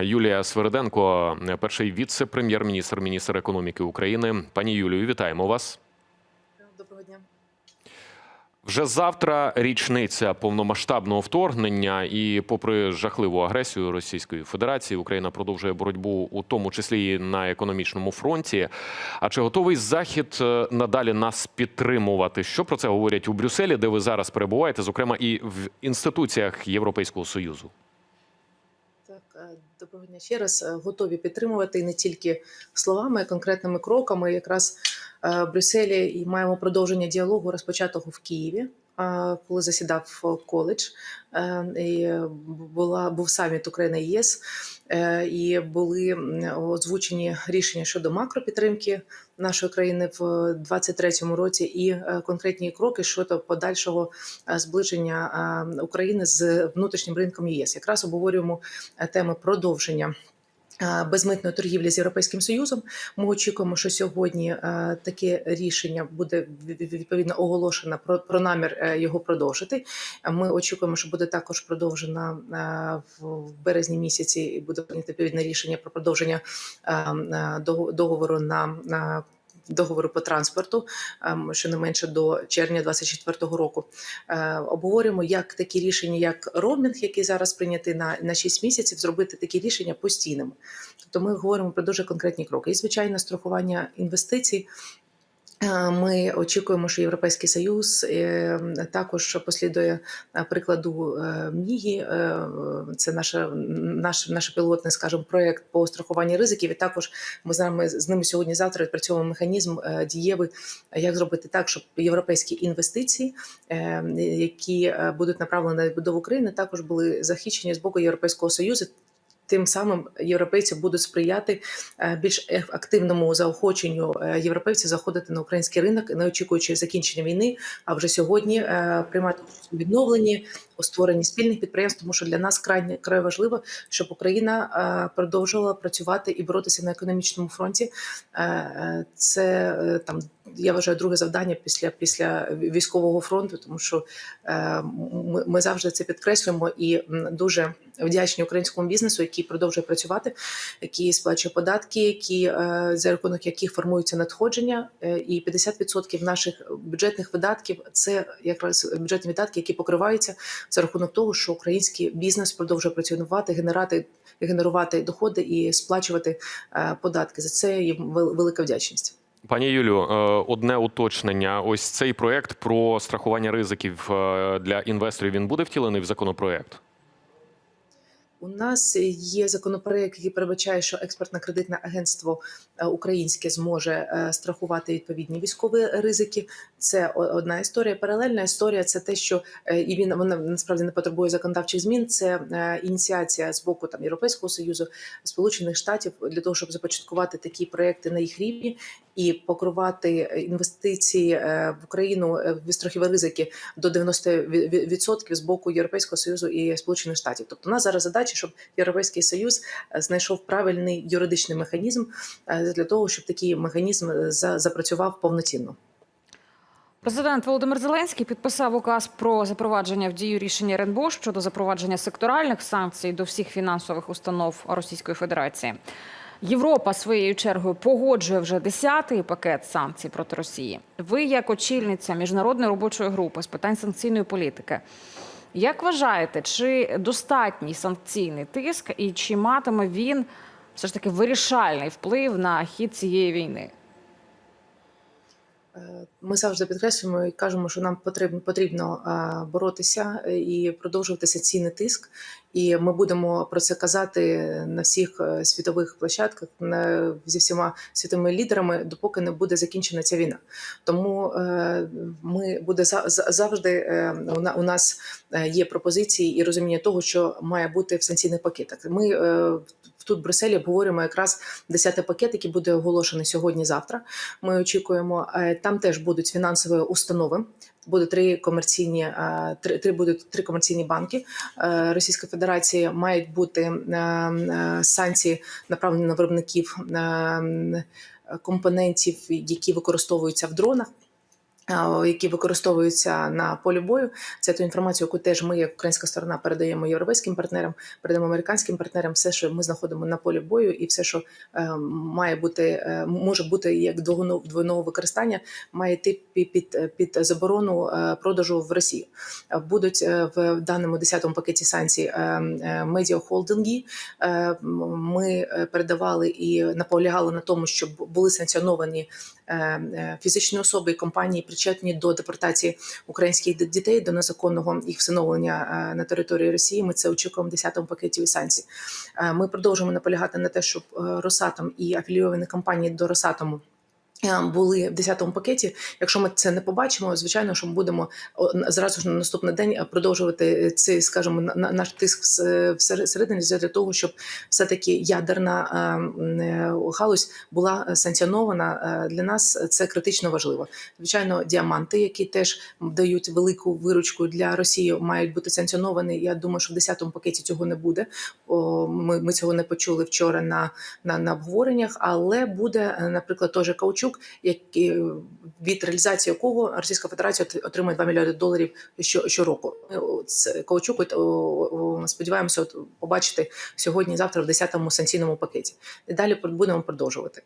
Юлія Свериденко, перший віце-прем'єр-міністр, міністр економіки України. Пані Юлію, вітаємо вас. Доброго дня. Вже завтра річниця повномасштабного вторгнення, і, попри жахливу агресію Російської Федерації, Україна продовжує боротьбу, у тому числі і на економічному фронті. А чи готовий захід е, надалі нас підтримувати? Що про це говорять у Брюсселі, де ви зараз перебуваєте, зокрема і в інституціях Європейського союзу? Е, доброго дня ще раз. Е, Готові підтримувати не тільки словами, а конкретними кроками. Якраз е, в Брюсселі і маємо продовження діалогу, розпочатого в Києві. Е, Коли засідав коледж, Е, і була був саміт Україна і ЄС, е, і були озвучені рішення щодо макропідтримки нашої країни в 2023 році, і е, конкретні кроки щодо подальшого е, зближення е, України з внутрішнім ринком ЄС. Якраз обговорюємо е, теми продовження. Безмитної торгівлі з європейським союзом ми очікуємо, що сьогодні таке рішення буде від- від- відповідно оголошено про, про намір е, його продовжити. Ми очікуємо, що буде також продовжена в березні місяці і буде відповідне рішення про продовження дого- договору на договору по транспорту, що не менше до червня 2024 року. Е, Обговорюємо, як такі рішення, як роумінг, який зараз прийнятий на, на 6 місяців, зробити такі рішення постійними. Тобто ми говоримо про дуже конкретні кроки. І звичайно, страхування інвестицій. Ми очікуємо, що Європейський Союз е, також послідує е, прикладу е, Мігі. Е, Це наша наш, наш пілотний, скажімо, проект по страхуванню ризиків. І також ми з нами з ними сьогодні завтра відпрацьовуємо механізм дієвий, як зробити так, щоб європейські інвестиції, е, які будуть направлені на відбудову України, також були захищені з боку Європейського Союзу. Тим самим європейці будуть сприяти е, більш еф- активному заохоченню е, європейців заходити на український ринок, не очікуючи закінчення війни, а вже сьогодні е, приймати у відновленні, у створенні спільних підприємств, тому що для нас крайне край важливо, щоб Україна е, продовжувала працювати і боротися на економічному фронті. Е, е, Це е, там я вважаю друге завдання після після військового фронту, тому що е, ми, ми завжди це підкреслюємо і дуже вдячні українському бізнесу, який продовжує працювати, який сплачує податки, які е, за рахунок яких формуються надходження, Е, і 50% наших бюджетних видатків це якраз бюджетні видатки, які покриваються за рахунок того, що український бізнес продовжує працювати, генерати генерувати доходи і сплачувати е, податки. За це їм велика вдячність. Пані Юлю, е, одне уточнення. Ось цей проект про страхування ризиків е, для інвесторів він буде втілений в законопроект. У нас є законопроект, який передбачає, що експортне кредитне агентство е, українське зможе е, страхувати відповідні військові ризики. Це одна історія. Паралельна історія це те, що е, і він вона насправді не потребує законодавчих змін. Це ініціація з боку там Європейського союзу, Сполучених Штатів для того, щоб започаткувати такі проекти на їх рівні і покривати інвестиції в Україну в страхові ризики до 90% з боку Європейського союзу і Сполучених Штатів. Тобто, у нас зараз задача, щоб Європейський Союз е, знайшов правильний юридичний механізм е, для того, щоб такий механізм е, запрацював повноцінно. Президент Володимир Зеленський підписав указ про запровадження в дію рішення РНБО щодо запровадження секторальних санкцій до всіх фінансових установ Російської Федерації. Європа своєю чергою погоджує вже 10-й пакет санкцій проти Росії. Ви, як очільниця міжнародної робочої групи з питань санкційної політики, як вважаєте, чи достатній санкційний тиск і чи матиме він все ж таки вирішальний вплив на хід цієї війни? Е, Ми завжди підкреслюємо і кажемо, що нам потрібно потрібно е, боротися е, і продовжувати санкційний тиск. І ми будемо про це казати на всіх світових площадках зі всіма світовими лідерами, допоки не буде закінчена ця війна. Тому ми буде за- за- завжди у на- у нас є пропозиції і розуміння того, що має бути в санкційних пакетах. Ми тут в Брюсселі обговорюємо якраз 10-й пакет, який буде оголошений сьогодні-завтра. Ми очікуємо, е, там теж будуть фінансові установи. Буде три комерційні е, три, три будуть три комерційні банки е, Російської Федерації. Мають бути е, е, санкції направлені на виробників е, компонентів, які використовуються в дронах. Які використовуються на полі бою. Це ту інформацію, яку теж ми, як українська сторона, передаємо європейським партнерам, передаємо американським партнерам. Все, що ми знаходимо на полі бою, і все, що е, має бути, е, може бути як двойно- двойного використання, має йти під, під, під заборону е, продажу в Росію. Будуть в даному 10-му пакеті санкцій медіахолдинги. Ми передавали і наполягали на тому, щоб були санкціоновані фізичні особи і компанії, причетні до депортації українських дітей до незаконного їх всиновлення е, на території Росії. Ми це очікуємо в 10-му пакеті санкцій. Е, Ми продовжуємо наполягати на те, щоб е, Росатом і афілійовані компанії до Росатому. Е, Були в 10-му пакеті. Якщо ми це не побачимо, звичайно, що ми будемо зразу ж на наступний день е, продовжувати цей, скажімо, на- на- наш тиск вс- всер- всередині для того, щоб все таки ядерна е, е, галузь була санкціонована. Е, Для нас це критично важливо. Звичайно, діаманти, які теж дають велику виручку для Росії, мають бути санкціоновані. Я думаю, що в 10-му пакеті цього не буде. Ми, ми цього не почули вчора на, на, на обговореннях, але буде, е, наприклад, теж каучук, який, від реалізації якого Російська Федерація от- отримує 2 мільярди доларів що, щороку. Ми, Це каучук, сподіваємося, побачити сьогодні, завтра в 10-му санкційному пакеті. І далі будемо продовжувати.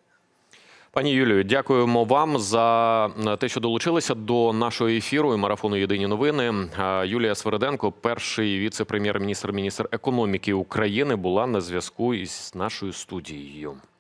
Пані Юлію, дякуємо вам за те, що долучилися до нашого ефіру і марафону Єдині новини. Е, Юлія Свериденко, перший віце-прем'єр-міністр, міністр економіки України, була на зв'язку із нашою студією.